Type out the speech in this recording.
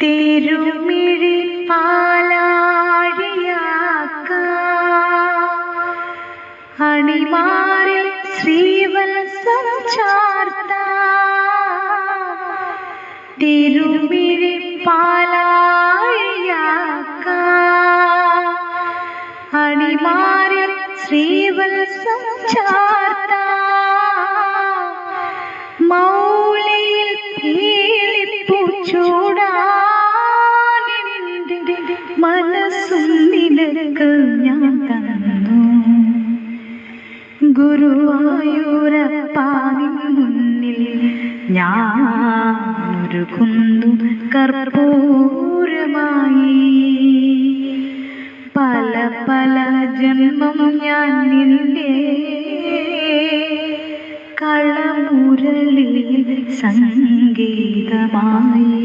തിരുമിഴി പാലാഴിയാക്ക അണിമാറിൽ ശ്രീവത്സം തിരുമിഴി പാലാഴിയാക്ക അണിമാറിൽ ശ്രീവത്സം ചാർത്ത മൗലിയിൽ പൂച്ചൂടാ മനസ്സും നിനക്ക് ഞാൻ തന്നു. ഗുരുവായൂരപ്പാനിൻ മുന്നിൽ ഞാനൊരു കുന്തു കർപ്പൂരമായി. പല പല ജന്മം ഞാൻ നിന്റെ കളമുരളി സംഗീതമായി.